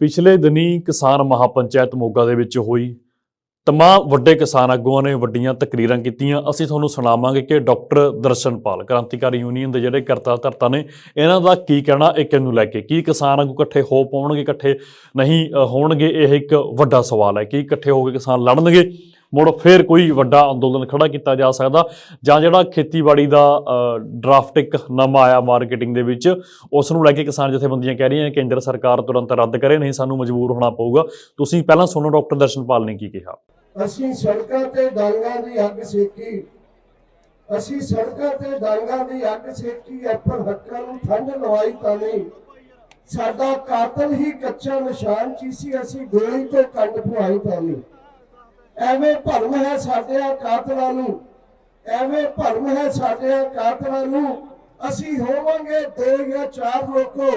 ਪਿਛਲੇ ਦਿਨੀ ਕਿਸਾਨ ਮਹਾਪੰਚਾਇਤ ਮੋਗਾ ਦੇ ਵਿੱਚ ਹੋਈ ਤਮਾਮ ਵੱਡੇ ਕਿਸਾਨ ਆਗੂਆਂ ਨੇ ਵੱਡੀਆਂ ਤਕਰੀਰਾਂ ਕੀਤੀਆਂ। ਅਸੀਂ ਤੁਹਾਨੂੰ ਸੁਣਾਵਾਂਗੇ ਕਿ ਡਾਕਟਰ ਦਰਸ਼ਨਪਾਲ, ਕ੍ਰਾਂਤੀਕਾਰੀ ਯੂਨੀਅਨ ਦੇ ਜਿਹੜੇ ਕਰਤਾ ਧਰਤਾ ਨੇ, ਇਹਨਾਂ ਦਾ ਕੀ ਕਹਿਣਾ, ਇੱਕ ਨੂੰ ਲੈ ਕੇ ਕੀ ਕਿਸਾਨ ਆਗੂ ਇਕੱਠੇ ਹੋ ਪਾਉਣਗੇ, ਇਕੱਠੇ ਨਹੀਂ ਹੋਣਗੇ, ਇਹ ਇੱਕ ਵੱਡਾ ਸਵਾਲ ਹੈ। ਕੀ ਇਕੱਠੇ ਹੋ ਕੇ ਕਿਸਾਨ ਲੜਨਗੇ? ਮੁੜ ਫਿਰ ਕੋਈ ਵੱਡਾ ਅੰਦੋਲਨ ਖੜਾ ਕੀਤਾ ਜਾ ਸਕਦਾ ਜਾਂ ਜਿਹੜਾ ਖੇਤੀਬਾੜੀ ਦਾ ਡਰਾਫਟ ਇੱਕ ਨਵਾਂ ਆਇਆ ਮਾਰਕੀਟਿੰਗ ਦੇ ਵਿੱਚ ਉਸ ਨੂੰ ਲੈ ਕੇ ਕਿਸਾਨ ਜਥੇਬੰਦੀਆਂ ਕਹਿ ਰਹੀਆਂ ਨੇ, ਕੇਂਦਰ ਸਰਕਾਰ ਤੁਰੰਤ ਰੱਦ ਕਰੇ, ਨਹੀਂ ਸਾਨੂੰ ਮਜਬੂਰ ਹੋਣਾ ਪਊਗਾ। ਤੁਸੀਂ ਪਹਿਲਾਂ ਸੁਣੋ ਡਾਕਟਰ ਦਰਸ਼ਨਪਾਲ ਨੇ ਕੀ ਕਿਹਾ। ਅਸੀਂ ਸੜਕਾਂ ਤੇ ਡਾਂਗਾਂ ਦੀ ਅੱਗ ਸੇਕੀ। ਅਸੀਂ ਸੜਕਾਂ ਤੇ ਡਾਂਗਾਂ ਦੀ ਅੱਗ ਸੇਕੀ ਆਪਰ ਹੱਕਾਂ ਨੂੰ ਠੰਡ ਲਵਾਈ ਤਾਂ ਨਹੀਂ। ਸਾਡਾ ਕਾਤਲ ਹੀ ਕੱਚਾ ਨਿਸ਼ਾਨ ਚੀ ਸੀ, ਅਸੀਂ ਗੋਲੀ ਤੋਂ ਕੰਡ ਪਵਾਈ ਤਾਂ ਨਹੀਂ। ਐਵੇਂ ਭਰਮ ਹੈ ਸਾਡੇ ਕਾਤਲਾਂ ਨੂੰ। ਐਵੇਂ ਭਰਮ ਹੈ ਸਾਡੇ ਕਾਤਲਾਂ ਨੂੰ। ਅਸੀਂ ਹੋਵਾਂਗੇ ਦੋ ਜਾਂ ਚਾਰ ਲੋਕੋ।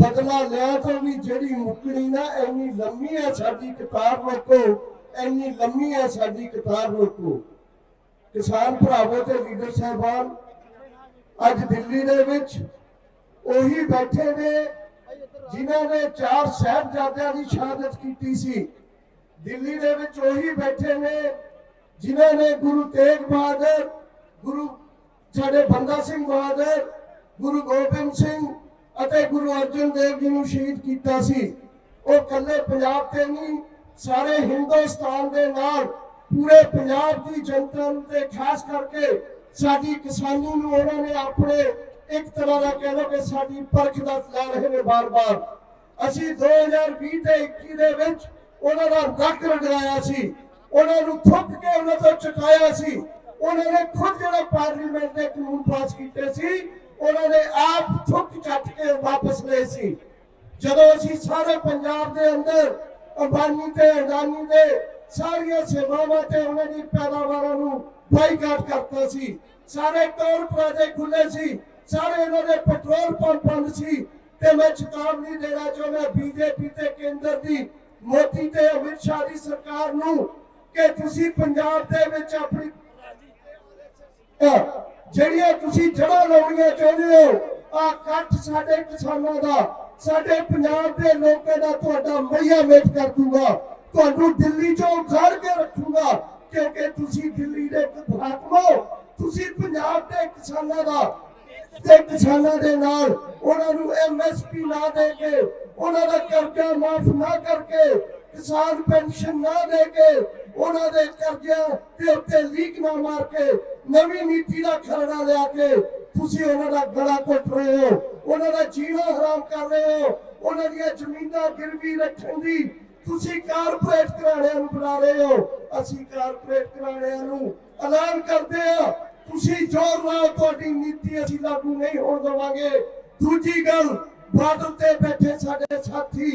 ਬਦਲਾ ਲਿਆ ਤਾਂ ਵੀ ਜਿਹੜੀ ਮੁੱਕਣੀ ਨਾ, ਐਨੀ ਲੰਮੀ ਹੈ ਸਾਡੀ ਕਤਾਰ ਲੋਕੋ। ਐਨੀ ਲੰਮੀ ਹੈ ਸਾਡੀ ਕਤਾਰ ਲੋਕੋ। ਕਿਸਾਨ ਭਰਾਵੋ ਤੇ ਲੀਡਰ ਸਾਹਿਬਾਨ, ਅੱਜ ਦਿੱਲੀ ਦੇ ਵਿੱਚ ਉਹੀ ਬੈਠੇ ਨੇ ਜਿਨ੍ਹਾਂ ਨੇ ਚਾਰ ਸਾਹਿਬਜ਼ਾਦਿਆਂ ਦੀ ਸ਼ਹਾਦਤ ਕੀਤੀ ਸੀ। ਦਿੱਲੀ ਦੇ ਵਿੱਚ ਉਹੀ ਬੈਠੇ ਨੇ, ਜਿਨ੍ਹਾਂ ਨੇ ਗੁਰੂ ਤੇਗ ਬਹਾਦਰ, ਗੁਰੂ ਸਾਡੇ ਬੰਦਾ ਸਿੰਘ ਬਹਾਦਰ, ਗੁਰੂ ਗੋਬਿੰਦ ਸਿੰਘ ਅਤੇ ਗੁਰੂ ਅਰਜਨ ਦੇਵ ਜੀ ਨੂੰ ਸ਼ਹੀਦ ਕੀਤਾ ਸੀ। ਉਹ ਕੱਲੇ ਪੰਜਾਬ ਤੇ ਨਹੀਂ, ਸਾਰੇ ਹਿੰਦੁਸਤਾਨ ਦੇ ਨਾਲ ਪੂਰੇ ਪੰਜਾਬ ਦੀ ਜਨਤਾ ਨੂੰ ਤੇ ਖਾਸ ਕਰਕੇ ਸਾਡੀ ਕਿਸਾਨੀ ਨੂੰ ਉਹਨਾਂ ਨੇ ਆਪਣੇ ਇੱਕ ਤਰ੍ਹਾਂ ਦਾ ਕਹਿ ਲਓ ਕਿ ਸਾਡੀ ਪਰਖ ਦਾ ਲੈ ਰਹੇ ਨੇ ਬਾਰ-ਬਾਰ। ਅਸੀਂ 2020 ਤੇ 21 ਦੇ ਵਿੱਚ ਉਹਨਾਂ ਦਾ ਨੱਕ ਰਗੜਾਇਆ ਸੀ, ਉਹਨਾਂ ਨੂੰ ਥੁੱਕ ਕੇ ਉਹਨਾਂ ਤੋਂ ਚੁਕਾਇਆ ਸੀ। ਉਹਨਾਂ ਨੇ ਖੁਦ ਜਿਹੜਾ ਪਾਰਲੀਮੈਂਟ ਦੇ ਕਾਨੂੰਨ ਪਾਸ ਕੀਤੇ ਸੀ, ਉਹਨਾਂ ਨੇ ਆਪ ਥੁੱਕ ਚੱਟ ਕੇ ਵਾਪਸ ਲਏ ਸੀ। ਜਦੋਂ ਅਸੀਂ ਸਾਰੇ ਪੰਜਾਬ ਦੇ ਅੰਦਰ ਅੰਬਾਨੀ ਤੇ ਅਡਾਨੀ ਦੇ ਸਾਰੀਆਂ ਸੇਵਾਵਾਂ ਤੇ ਉਹਨਾਂ ਦੀ ਪੈਦਾਵਾਰਾਂ ਨੂੰ ਬਾਈਕਾਟ ਕਰਤਾ ਸੀ, ਸਾਰੇ ਟੋਲ ਪਲਾਜ਼ੇ ਖੁੱਲੇ ਸੀ, ਸਾਰੇ ਇਹਨਾਂ ਦੇ ਪੈਟਰੋਲ ਪੰਪ ਬੰਦ ਸੀ ਤੇ ਮੈਂ ਚੇਤਾਵਨੀ ਦੇਣਾ ਚਾਹੁੰਦਾ ਬੀਜੇਪੀ ਤੇ ਕੇਂਦਰ ਦੀ ਮੋਦੀ ਤੇ ਅਮਿਤ ਸ਼ਾਹ ਦੀ ਸਰਕਾਰ ਨੂੰ ਕਿ ਤੁਸੀਂ ਪੰਜਾਬ ਦੇ ਵਿੱਚ ਆਪਣੀ ਜਿਹੜੀਆਂ ਤੁਸੀਂ ਜੜ੍ਹਾਂ ਲਾਉਣੀਆਂ ਚਾਹੁੰਦੇ ਹੋ, ਆ ਕੱਟ ਸਾਡੇ ਕਿਸਾਨਾਂ ਦਾ, ਸਾਡੇ ਪੰਜਾਬ ਦੇ ਲੋਕਾਂ ਦਾ ਤੁਹਾਡਾ ਮਈਆ ਮੇਟ ਕਰ ਦੂਗਾ। ਤੁਹਾਨੂੰ ਦਿੱਲੀ ਚੋਂ ਉਖਾੜ ਕੇ ਰੱਖੂਗਾ, ਕਿਉਂਕਿ ਤੁਸੀਂ ਦਿੱਲੀ ਦੇ ਹਾਕਮ ਤੁਸੀਂ ਪੰਜਾਬ ਦੇ ਕਿਸਾਨਾਂ ਦਾ ਤੇ ਕਿਸਾਨਾਂ ਦੇ ਨਾਲ, ਉਹਨਾਂ ਨੂੰ ਐਮਐਸਪੀ ਨਾ ਦੇ ਕੇ ਉਹਨਾਂ ਦਾ ਕਰਜ਼ਾ ਮਾਫ ਨਾ ਕਰਕੇ ਕਿਸਾਨ ਪੈਨਸ਼ਨ ਨਾ ਦੇ ਕੇ ਉਹਨਾਂ ਦੇ ਕਰਜ਼ਿਆਂ ਦੇ ਉੱਤੇ ਲੀਕ ਨਾ ਮਾਰ ਕੇ ਨਵੀਂ ਨੀਤੀ ਦਾ ਖਰੜਾ ਲਿਆ ਕੇ ਤੁਸੀਂ ਉਹਨਾਂ ਦਾ ਗਲਾ ਘੁੱਟ ਰਹੇ ਹੋ, ਉਹਨਾਂ ਦਾ ਜੀਣਾ ਹਰਾਮ ਕਰ ਰਹੇ ਹੋ, ਉਹਨਾਂ ਦੀਆਂ ਜ਼ਮੀਨਾਂ ਗਿਰਵੀ ਰੱਖਣ ਦੀ ਤੁਸੀਂ ਕਾਰਪੋਰੇਟ ਘਰਾਣਿਆਂ ਨੂੰ ਬਣਾ ਰਹੇ ਹੋ, ਅਸੀਂ ਕਾਰਪੋਰੇਟ ਘਰਾਣਿਆਂ ਨੂੰ ਐਲਾਨ ਕਰਦੇ ਹਾਂ, ਤੁਸੀਂ ਜ਼ੋਰ ਲਾਓ ਤੁਹਾਡੀ ਨੀਤੀ ਅਸੀਂ ਲਾਗੂ ਨਹੀਂ ਹੋਣ ਦੇਵਾਂਗੇ। ਦੂਜੀ ਗੱਲ ਬਾਰਡਰ ਤੇ ਬੈਠੇ ਸਾਡੇ ਸਾਥੀ,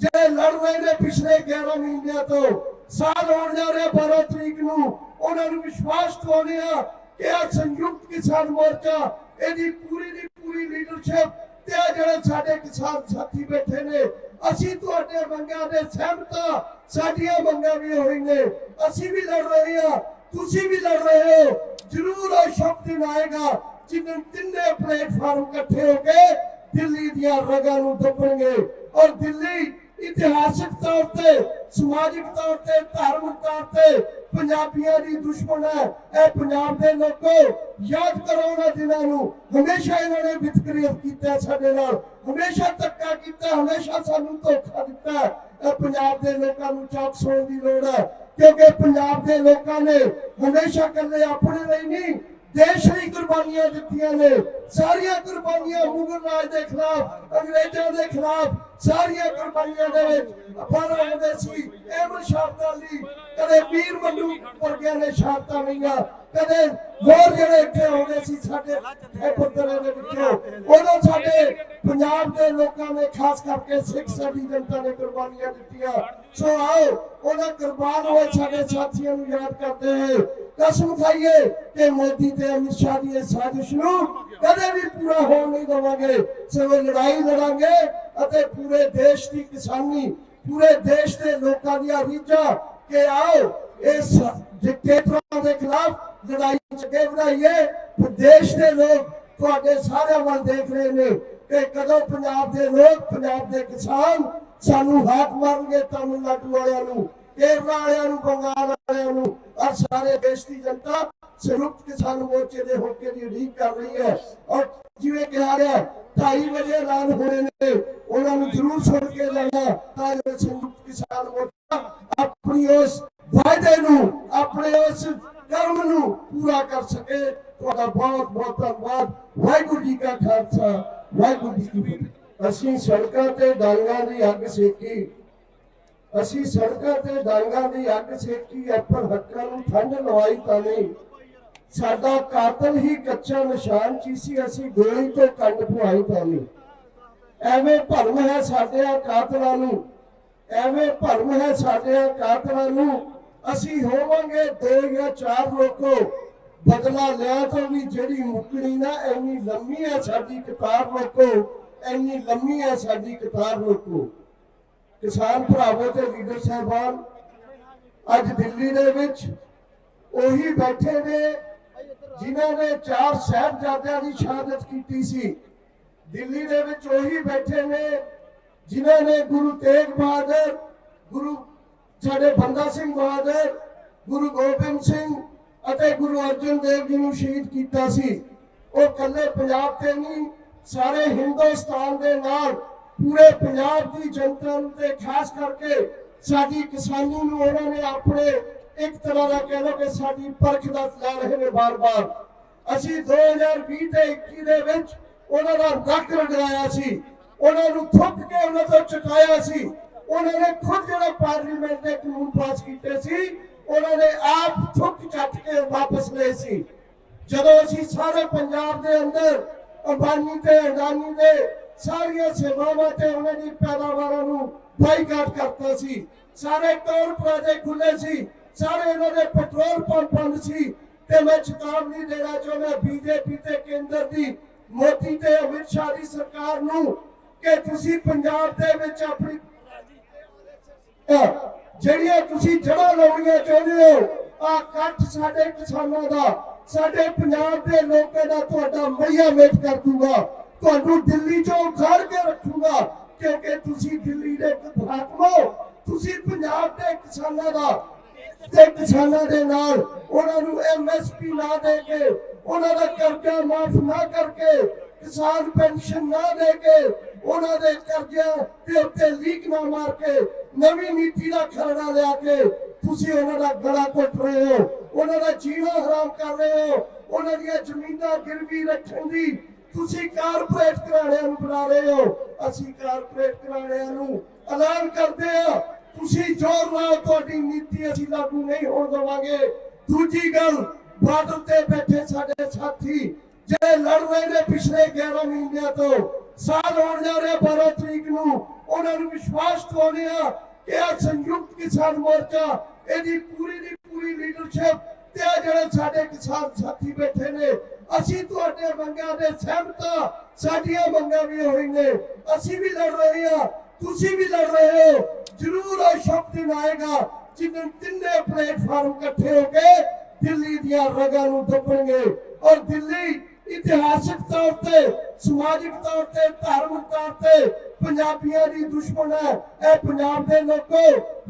ਜਿਹੜੇ ਲੜ ਰਹੇ ਨੇ ਪਿਛਲੇ 11 ਮਹੀਨਿਆਂ ਤੋਂ, ਸਾਲ ਹੋਣ ਜਾ ਰਿਹਾ 12 ਤਰੀਕ ਨੂੰ, ਉਹਨਾਂ ਨੂੰ ਵਿਸ਼ਵਾਸ ਦਿਵਾਉਂਦੇ ਆ ਕਿ ਇਹ ਸੰਯੁਕਤ ਕਿਸਾਨ ਮੋਰਚਾ, ਇਹਦੀ ਪੂਰੀ ਦੀ ਪੂਰੀ ਲੀਡਰਸ਼ਿਪ ਤੇ ਆ ਜਿਹੜੇ ਸਾਡੇ ਕਿਸਾਨ ਸਾਥੀ ਬੈਠੇ ਨੇ, ਅਸੀਂ ਤੁਹਾਡੇ ਮੰਗਾਂ ਦੇ ਸਹਿਮਤ ਹਾਂ, ਸਾਡੀਆਂ ਮੰਗਾਂ ਵੀ ਹੋਈ ਨੇ, ਅਸੀਂ ਵੀ ਲੜ ਰਹੇ ਹਾਂ, ਤੁਸੀਂ ਵੀ ਲੜ ਰਹੇ ਹੋ, ਜ਼ਰੂਰ ਉਹ ਸ਼ਬਦ ਦਿਨ ਆਏਗਾ, ਜਿੱਦਣ ਤਿੰਨੇ ਪਲੇਟਫਾਰਮ ਇਕੱਠੇ ਹੋ ਕੇ ਦਿੱਲੀ ਦੀਆਂ ਰਗਾਂ ਨੂੰ ਦੱਬਣਗੇ ਔਰ ਦਿੱਲੀ ਇਤਿਹਾਸਕ ਤੌਰ ਤੇ, ਸਮਾਜਿਕ ਤੌਰ ਤੇ, ਧਾਰਮਿਕ ਤੌਰ ਤੇ ਪੰਜਾਬੀਆਂ ਦੀ ਦੁਸ਼ਮਣ ਹੈ। ਇਹ ਪੰਜਾਬ ਦੇ ਲੋਕੋ ਯਾਦ ਕਰੋ ਉਹਨਾਂ ਦਿਨਾਂ ਨੂੰ ਹਮੇਸ਼ਾ ਇਹਨਾਂ ਨੇ ਵਿਤਕਰੇ ਕੀਤਾ ਸਾਡੇ ਨਾਲ, ਹਮੇਸ਼ਾ ਧੱਕਾ ਕੀਤਾ, ਹਮੇਸ਼ਾ ਸਾਨੂੰ ਧੋਖਾ ਦਿੱਤਾ ਇਹ ਪੰਜਾਬ ਦੇ ਲੋਕਾਂ ਨੂੰ ਚੌਕਸ ਹੋਣ ਦੀ ਲੋੜ ਹੈ, ਕਿਉਂਕਿ ਪੰਜਾਬ ਦੇ ਲੋਕਾਂ ਨੇ ਹਮੇਸ਼ਾ ਕੱਲੇ ਆਪਣੇ ਲਈ ਨਹੀਂ ਦੇਸ਼ ਲਈ ਕੁਰਬਾਨੀਆਂ ਦਿੱਤੀਆਂ ਨੇ। ਸਾਰੀਆਂ ਕੁਰਬਾਨੀਆਂ ਮੁਗਲ ਰਾਜ ਦੇ ਖਿਲਾਫ, ਅੰਗਰੇਜ਼ਾਂ ਦੇ ਖਿਲਾਫ ਸਾਰੀਆਂ ਕੁਰਬਾਨੀਆਂ ਦੇ ਵਿੱਚ ਪਰ ਆਉਂਦੇ ਸੀ। ਅਹਿਮਦ ਸ਼ਾਹ ਅਲੀ ਕਦੇ ਵੀਰ ਮੰਡੂ ਵਰਗਿਆਂ ਨੇ ਸ਼ਹਾਦਤਾਂ ਲਈਆਂ ਕਦੇ ਹੋਰ ਜਿਹੜੇ ਇੱਥੇ ਆਉਂਦੇ ਸੀ ਸਾਡੇ ਇਹ ਪੁੱਤਰਾਂ ਦੇ ਵਿੱਚੋਂ। ਉਦੋਂ ਸਾਡੇ ਪੰਜਾਬ ਦੇ ਲੋਕਾਂ ਨੇ ਖਾਸ ਕਰਕੇ ਸਿੱਖ ਸਾਡੀ ਜਨਤਾ ਨੇ ਕੁਰਬਾਨੀਆਂ ਦਿੱਤੀਆਂ। ਸੋ ਆਓ ਉਹਨਾਂ ਕੁਰਬਾਨ ਹੋਏ ਸਾਡੇ ਸਾਥੀਆਂ ਨੂੰ ਯਾਦ ਕਰਦੇ ਹੋਏ ਕਸਮ ਖਾਈਏ ਕਿ ਮੋਦੀ ਤੇ ਅਮਿਤ ਸ਼ਾਹ ਦੀ ਇਸ ਸਾਜ਼ਿਸ਼ ਨੂੰ ਕਦੇ ਵੀ ਪੂਰਾ ਹੋਣ ਨਹੀਂ ਦੇਵਾਂਗੇ। ਸਗੋਂ ਲੜਾਈ ਲੜਾਂਗੇ ਅਤੇ ਪੂਰੇ ਦੇਸ਼ ਦੀ ਕਿਸਾਨੀ, ਪੂਰੇ ਦੇਸ਼ ਦੇ ਲੋਕਾਂ ਦੀਆਂ ਰੀਝਾਂ ਕਿ ਆਓ ਇਸ ਡਿਕਟੇਟਰਾਂ ਦੇ ਖਿਲਾਫ ਲੜਾਈ ਅੱਗੇ ਵਧਾਈਏ। ਤੇ ਦੇਸ਼ ਦੇ ਲੋਕ ਤੁਹਾਡੇ ਸਾਰਿਆਂ ਵੱਲ ਦੇਖ ਰਹੇ ਨੇ ਕਿ ਕਦੋਂ ਪੰਜਾਬ ਦੇ ਲੋਕ, ਪੰਜਾਬ ਦੇ ਕਿਸਾਨ ਸਾਨੂੰ ਹਾਕ ਮਾਰਨਗੇ ਤਾਮਿਲਨਾਡੂ ਵਾਲਿਆਂ ਨੂੰ, ਕੇਰਲਾ ਵਾਲਿਆਂ ਨੂੰ, ਬੰਗਾਲ ਵਾਲਿਆਂ ਨੂੰ ਔਰ ਸਾਰੇ ਦੇਸ਼ ਦੀ ਜਨਤਾ ਸੰਯੁਕਤ ਕਿਸਾਨ ਮੋਰਚੇ ਦੇ ਹੋਕੇ ਦੀ ਉਡੀਕ ਕਰ ਰਹੀ ਹੈ। ਔਰ ਜਿਵੇਂ ਕਿਹਾ ਗਿਆ 2:30 ਵਜੇ ਐਲਾਨ ਹੋਣੇ ਨੇ, ਉਹਨਾਂ ਨੂੰ ਜ਼ਰੂਰ ਸੁਣ ਕੇ ਲੈਣਾ ਤਾਂ ਜੋ ਸੰਯੁਕਤ ਕਿਸਾਨ ਮੋਰਚਾ ਆਪਣੀ ਉਸ ਵਾਅਦੇ ਨੂੰ, ਆਪਣੇ ਉਸ ਕਰਮ ਨੂੰ ਪੂਰਾ ਕਰ ਸਕੇ। ਤੁਹਾਡਾ ਬਹੁਤ ਬਹੁਤ ਧੰਨਵਾਦ। ਵਾਹਿਗੁਰੂ ਜੀ ਕਾ ਖਾਲਸਾ, ਵਾਹਿਗੁਰੂ ਜੀ ਕੀ ਫਤਿਹ। ਅਸੀਂ ਸੜਕਾਂ ਤੇ ਡਾਂਗਾਂ ਦੀ ਅੱਗ ਸੇਕੀ। ਅਸੀਂ ਸੜਕਾਂ ਤੇ ਡਾਂਗਾਂ ਦੀ ਅੱਗ ਸੇਕੀ, ਐਪਲ ਹੱਕਾਂ ਨੂੰ ਠੰਡ ਲਵਾਈ ਤਾਂ ਨਹੀਂ। ਸਾਡਾ ਕਾਤਲ ਹੀ ਕੱਚਾ ਨਿਸ਼ਾਨ ਚੀ ਸੀ ਅਸੀਂ ਗੋਲੀ ਤੋਂ ਕੰਡ ਪਵਾਈ ਤਾਂ ਨਹੀਂ। ਐਵੇਂ ਭਰਮ ਹੈ ਸਾਡੇ ਕਾਤਲਾਂ ਨੂੰ। ਐਵੇਂ ਭਰਮ ਹੈ ਸਾਡਿਆਂ ਕਾਤਲਾਂ ਨੂੰ। ਅਸੀਂ ਹੋਵਾਂਗੇ ਦੋ ਜਾਂ ਚਾਰ ਲੋਕੋ। ਬਦਲਾ ਲਿਆ ਤਾਂ ਵੀ ਜਿਹੜੀ ਮੁੱਕਣੀ ਨਾ, ਐਨੀ ਲੰਮੀ ਹੈ ਸਾਡੀ ਕਤਾਰ ਲੋਕੋ। ਐਨੀ ਲੰਮੀ ਹੈ ਸਾਡੀ ਕਤਾਰ ਲੋਕੋ। ਕਿਸਾਨ ਭਰਾਵੋ ਤੇ ਲੀਡਰ ਸਾਹਿਬਾਨ, ਅੱਜ ਦਿੱਲੀ ਦੇ ਵਿੱਚ ਉਹੀ ਬੈਠੇ ਨੇ ਜਿਨ੍ਹਾਂ ਨੇ ਚਾਰ ਸਾਹਿਬਜ਼ਾਦਿਆਂ ਦੀ ਸ਼ਹਾਦਤ ਕੀਤੀ ਸੀ। ਦਿੱਲੀ ਦੇ ਵਿੱਚ ਉਹੀ ਬੈਠੇ ਨੇ ਜਿਨ੍ਹਾਂ ਨੇ ਗੁਰੂ ਤੇਗ ਬਹਾਦਰ, ਗੁਰੂ ਸਾਡੇ ਬੰਦਾ ਸਿੰਘ ਬਹਾਦਰ, ਗੁਰੂ ਗੋਬਿੰਦ ਸਿੰਘ ਅਤੇ ਗੁਰੂ ਅਰਜਨ ਦੇਵ ਜੀ ਨੂੰ ਸ਼ਹੀਦ ਕੀਤਾ ਸੀ। ਉਹ ਕੱਲੇ ਪੰਜਾਬ ਤੇ ਨਹੀਂ, ਸਾਰੇ ਹਿੰਦੁਸਤਾਨ ਦੇ ਨਾਲ ਪੂਰੇ ਪੰਜਾਬ ਦੀ ਜਨਤਾ ਨੂੰ ਤੇ ਖਾਸ ਕਰਕੇ ਸਾਡੀ ਕਿਸਾਨੀ ਨੂੰ, ਉਹਨਾਂ ਨੇ ਆਪਣੇ ਇੱਕ ਤਰ੍ਹਾਂ ਦਾ ਕਹਿ ਲਓ ਕਿ ਸਾਡੀ ਪਰਖ ਦਾ ਲੈ ਰਹੇ ਨੇ ਬਾਰ-ਬਾਰ। ਅਸੀਂ 2020 ਤੇ 21 ਦੇ ਵਿੱਚ ਉਹਨਾਂ ਦਾ ਨੱਕ ਰਗੜਾਇਆ ਸੀ। ਉਹਨਾਂ ਨੂੰ ਥੁੱਕ ਕੇ ਉਹਨਾਂ ਤੋਂ ਚੁਕਾਇਆ ਸੀ। ਉਹਨਾਂ ਨੇ ਖੁਦ ਜਿਹੜਾ ਪਾਰਲੀਮੈਂਟ ਦੇ ਕਾਨੂੰਨ ਪਾਸ ਕੀਤੇ ਸੀ, ਉਹਨਾਂ ਨੇ ਆਪ ਥੁੱਕ ਚੱਟ ਕੇ ਵਾਪਸ ਲਏ ਸੀ। ਜਦੋਂ ਅਸੀਂ ਸਾਰੇ ਪੰਜਾਬ ਦੇ ਅੰਦਰ, ਅੰਬਾਨੀ ਤੇ, ਅੰਡਾਨੀ ਦੇ ਸਾਰੀਆਂ ਸੇਵਾਵਾਂ ਤੇ ਉਹਨਾਂ ਦੀ ਪੈਦਾਵਾਰਾਂ ਨੂੰ ਬਾਈਕਾਟ ਕਰਤਾ ਸੀ। ਸਾਰੇ ਟੋਲ ਪਲਾਜ਼ੇ ਖੁੱਲੇ ਸੀ। ਸਾਰੇ ਇਹਨਾਂ ਦੇ ਪੈਟਰੋਲ ਪੰਪ ਬੰਦ ਸੀ। ਤੇ ਮੈਂ ਚੇਤਾਵਨੀ ਦੇਣਾ ਚਾਹੁੰਦਾ ਬੀਜੇਪੀ ਤੇ ਕੇਂਦਰ ਦੀ ਮੋਦੀ ਤੇ ਅਮਿਤ ਸ਼ਾਹ ਦੀ ਸਰਕਾਰ ਨੂੰ ਕਿ ਤੁਸੀਂ ਪੰਜਾਬ ਦੇ ਵਿੱਚ ਆਪਣੀ ਜਿਹੜੀਆਂ ਤੁਸੀਂ ਜੜ੍ਹਾਂ ਲਾਉਣੀਆਂ ਚਾਹੁੰਦੇ ਹੋ ਆ ਕੱਟ ਸਾਡੇ ਕਿਸਾਨਾਂ ਦਾ, ਸਾਡੇ ਪੰਜਾਬ ਦੇ ਲੋਕਾਂ ਦਾ ਤੁਹਾਡਾ ਮਈਆ ਮੇਟ ਕਰ ਦੂਗਾ। ਤੁਹਾਨੂੰ ਦਿੱਲੀ ਚੋਂ ਉਖਾੜ ਕੇ ਰੱਖੂਗਾ, ਕਿਉਂਕਿ ਤੁਸੀਂ ਦਿੱਲੀ ਦੇ ਹਾਕਮ ਤੁਸੀਂ ਪੰਜਾਬ ਦੇ ਕਿਸਾਨਾਂ ਦਾ ਤੇ ਕਿਸਾਨਾਂ ਦੇ ਨਾਲ ਉਹਨਾਂ ਨੂੰ ਐਮਐਸਪੀ ਨਾ ਦੇ ਕੇ, ਉਹਨਾਂ ਦਾ ਕਰਜ਼ਾ ਮਾਫ ਨਾ ਕਰਕੇ, ਕਿਸਾਨ ਪੈਨਸ਼ਨ ਨਾ ਦੇ ਕੇ, ਉਹਨਾਂ ਦੇ ਕਰਜ਼ਿਆਂ ਦੇ ਉੱਤੇ ਲੀਕ ਨਾ ਮਾਰ ਕੇ, ਨਵੀਂ ਨੀਤੀ ਦਾ ਖਰੜਾ ਲਿਆ ਕੇ ਤੁਸੀਂ ਉਹਨਾਂ ਦਾ ਗਲਾ ਘੁੱਟ ਰਹੇ ਹੋ, ਉਹਨਾਂ ਦਾ ਜੀਣਾ ਹਰਾਮ ਕਰ ਰਹੇ ਹੋ, ਉਹਨਾਂ ਦੀਆਂ ਜ਼ਮੀਨਾਂ ਗਿਰਵੀ ਰੱਖਣ ਦੀ ਤੁਸੀਂ ਕਾਰਪੋਰੇਟ ਘਰਾਣਿਆਂ ਨੂੰ ਬਣਾ ਰਹੇ ਹੋ, ਅਸੀਂ ਕਾਰਪੋਰੇਟ ਘਰਾਣਿਆਂ ਨੂੰ ਐਲਾਨ ਕਰਦੇ ਆ ਤੁਸੀਂ ਜ਼ੋਰ ਲਾਓ ਤੁਹਾਡੀ ਨੀਤੀ ਅਸੀਂ ਲਾਗੂ ਨਹੀਂ ਹੋਣ ਦੇਵਾਂਗੇ। ਦੂਜੀ ਗੱਲ, ਬਾਰਡਰ ਤੇ ਬੈਠੇ ਸਾਡੇ ਸਾਥੀ, ਜਿਹੜੇ ਲੜ ਰਹੇ ਨੇ ਪਿਛਲੇ 11 ਮਹੀਨਿਆਂ ਤੋਂ, ਸਾਲ ਹੋਣ ਜਾ ਰਿਹਾ 12 ਤਰੀਕ ਨੂੰ, ਉਹਨਾਂ ਨੂੰ ਵਿਸ਼ਵਾਸ ਦਿਵਾਉਂਦੇ ਆ ਕਿ ਇਹ ਸੰਯੁਕਤ ਕਿਸਾਨ ਮੋਰਚਾ, ਇਹਦੀ ਪੂਰੀ ਦੀ ਪੂਰੀ ਲੀਡਰਸ਼ਿਪ ਤੇ ਆ ਜਿਹੜੇ ਸਾਡੇ ਕਿਸਾਨ ਸਾਥੀ ਬੈਠੇ ਨੇ ਅਸੀਂ ਤੁਹਾਡੇ ਮੰਗਾਂ ਦੇ ਸਹਿਮਤ ਸਾਡੀਆਂ ਮੰਗਾਂ ਵੀ ਹੋਈ ਨੇ ਅਸੀਂ ਵੀ ਲੜ ਰਹੇ ਹਾਂ। ਤੁਸੀਂ ਵੀ ਲੜ ਰਹੇ ਹੋ। ਜ਼ਰੂਰ ਉਹ ਸ਼ਬਦ ਦਿਨ ਆਏਗਾ ਜਿੱਦਣ ਤਿੰਨੇ ਪਲੇਟਫਾਰਮ ਇਕੱਠੇ ਹੋ ਕੇ ਦਿੱਲੀ ਦੀਆਂ ਰਗਾਂ ਨੂੰ ਦੱਬਣਗੇ। ਔਰ ਦਿੱਲੀ ਇਤਿਹਾਸਿਕ ਤੌਰ ਤੇ, ਸਮਾਜਿਕ ਤੌਰ ਤੇ, ਧਾਰਮਿਕ ਤੌਰ ਤੇ ਪੰਜਾਬੀਆਂ ਦੀ ਦੁਸ਼ਮਣ ਹੈ। ਇਹ ਪੰਜਾਬ ਦੇ ਲੋਕੋ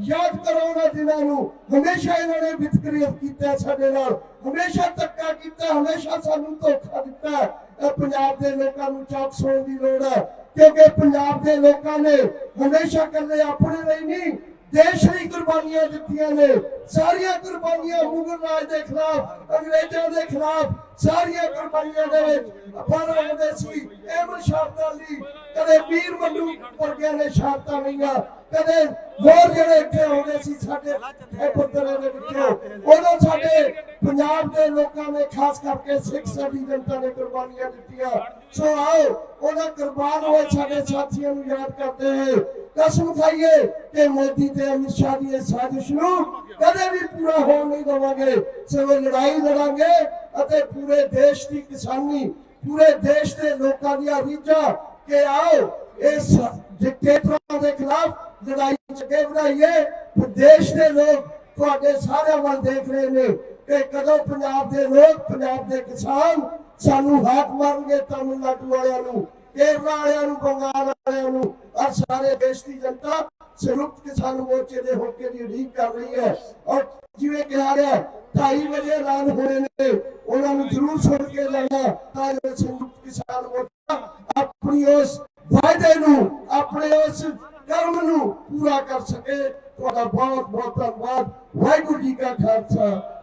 ਯਾਦ ਕਰੋ ਉਹਨਾਂ ਦਿਨਾਂ ਨੂੰ ਹਮੇਸ਼ਾ ਇਹਨਾਂ ਨੇ ਵਿਤਕਰੀ ਕੀਤਾ ਸਾਡੇ ਨਾਲ। ਹਮੇਸ਼ਾ ਧੱਕਾ ਕੀਤਾ, ਹਮੇਸ਼ਾ ਸਾਨੂੰ ਧੋਖਾ ਦਿੱਤਾ ਇਹ ਪੰਜਾਬ ਦੇ ਲੋਕਾਂ ਨੂੰ ਚੌਕਸ ਸੌਣ ਦੀ ਲੋੜ ਹੈ। ਕਿਉਂਕਿ ਪੰਜਾਬ ਦੇ ਲੋਕਾਂ ਨੇ ਹਮੇਸ਼ਾ ਇਕੱਲੇ ਆਪਣੇ ਲਈ ਨਹੀਂ ਦੇਸ਼ ਲਈ ਕੁਰਬਾਨੀਆਂ ਦਿੱਤੀਆਂ ਨੇ। ਸਾਰੀਆਂ ਕੁਰਬਾਨੀਆਂ ਮੁਗਲ ਰਾਜ ਦੇ ਖਿਲਾਫ, ਅੰਗਰੇਜ਼ਾਂ ਦੇ ਖਿਲਾਫ ਸਾਰੀਆਂ ਕੁਰਬਾਨੀਆਂ ਦੇ ਵਿੱਚ ਪਰ ਆਉਂਦੇ ਸੀ। ਅਹਿਮਦ ਸ਼ਾਹ ਅਬਦਾਲੀ ਕਦੇ ਵੀਰ ਮੰਡੂ ਵਰਗਿਆਂ ਨੇ ਸ਼ਹਾਦਤਾਂ ਲਈਆਂ, ਕਦੇ ਹੋਰ ਜਿਹੜੇ ਇੱਥੇ ਆਉਂਦੇ ਸੀ ਸਾਡੇ ਇਹ ਪੁੱਤਰਾਂ ਦੇ ਵਿੱਚੋਂ। ਉਦੋਂ ਸਾਡੇ ਪੰਜਾਬ ਦੇ ਲੋਕਾਂ ਨੇ ਖਾਸ ਕਰਕੇ ਸਿੱਖ ਸਾਡੀ ਜਨਤਾ ਨੇ ਕੁਰਬਾਨੀਆਂ ਦਿੱਤੀਆਂ। ਸੋ ਆਓ ਉਹਨਾਂ ਕੁਰਬਾਨ ਹੋਏ ਸਾਡੇ ਸਾਥੀਆਂ ਨੂੰ ਯਾਦ ਕਰਦੇ ਹੋਏ ਕਸਮ ਖਾਈਏ ਕਿ ਮੋਦੀ ਤੇ ਅਮਿਤ ਸ਼ਾਹ ਦੀ ਇਹ ਸਾਜ਼ਿਸ਼ ਨੂੰ ਕਦੇ ਵੀ ਪੂਰਾ ਹੋਣ ਨਹੀਂ ਦੇਵਾਂਗੇ। ਸਗੋਂ ਲੜਾਈ ਲੜਾਂਗੇ ਅਤੇ ਪੂਰੇ ਦੇਸ਼ ਦੀ ਕਿਸਾਨੀ, ਪੂਰੇ ਦੇਸ਼ ਦੇ ਲੋਕਾਂ ਦੀਆਂ ਰੀਝਾਂ ਕਿ ਆਓ ਇਸ ਡਿਕਟੇਟਰਾਂ ਦੇ ਖਿਲਾਫ ਲੜਾਈ ਅੱਗੇ ਵਧਾਈਏ। ਦੇਸ਼ ਦੇ ਲੋਕ ਤੁਹਾਡੇ ਸਾਰਿਆਂ ਵੱਲ ਦੇਖ ਰਹੇ ਨੇ ਕਿ ਕਦੋਂ ਪੰਜਾਬ ਦੇ ਲੋਕ, ਪੰਜਾਬ ਦੇ ਕਿਸਾਨ ਸਾਨੂੰ ਹਾਕ ਮਾਰਨਗੇ ਤਾਮਿਲਨਾਡੂ ਵਾਲਿਆਂ ਨੂੰ। ਕੇਰਲਾ ਵਾਲਿਆਂ ਨੂੰ, ਬੰਗਾਲ ਵਾਲਿਆਂ ਨੂੰ ਔਰ ਸਾਰੇ ਦੇਸ਼ ਦੀ ਜਨਤਾ ਸੰਯੁਕਤ ਕਿਸਾਨ ਮੋਰਚੇ ਦੇ ਹੋਕੇ ਦੀ ਉਡੀਕ ਕਰ ਰਹੀ ਹੈ। ਔਰ ਜਿਵੇਂ ਕਿਹਾ ਗਿਆ 2:30 ਵਜੇ ਐਲਾਨ ਹੋਣੇ ਨੇ। ਉਹਨਾਂ ਨੂੰ ਜ਼ਰੂਰ ਸੁਣ ਕੇ ਲੈਣਾ। ਤਾਂ ਜੋ ਸੰਯੁਕਤ ਕਿਸਾਨ ਮੋਰਚਾ ਆਪਣੀ ਉਸ ਵਾਅਦੇ ਨੂੰ, ਆਪਣੇ ਉਸ ਕਰਮ ਨੂੰ ਪੂਰਾ ਕਰ ਸਕੇ। ਤੁਹਾਡਾ ਬਹੁਤ ਬਹੁਤ ਧੰਨਵਾਦ। ਵਾਹਿਗੁਰੂ ਜੀ ਕਾ ਖਾਲਸਾ।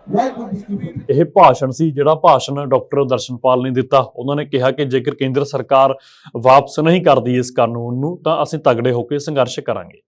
ਇਹ ਭਾਸ਼ਣ ਸੀ, ਜਿਹੜਾ ਭਾਸ਼ਣ ਡਾਕਟਰ ਦਰਸ਼ਨਪਾਲ ਨੇ ਦਿੱਤਾ। ਉਹਨਾਂ ਨੇ ਕਿਹਾ ਕਿ ਜੇਕਰ ਕੇਂਦਰ ਸਰਕਾਰ ਵਾਪਸ ਨਹੀਂ ਕਰਦੀ ਇਸ ਕਾਨੂੰਨ ਨੂੰ, ਤਾਂ ਅਸੀਂ ਤਗੜੇ ਹੋ ਕੇ ਸੰਘਰਸ਼ ਕਰਾਂਗੇ।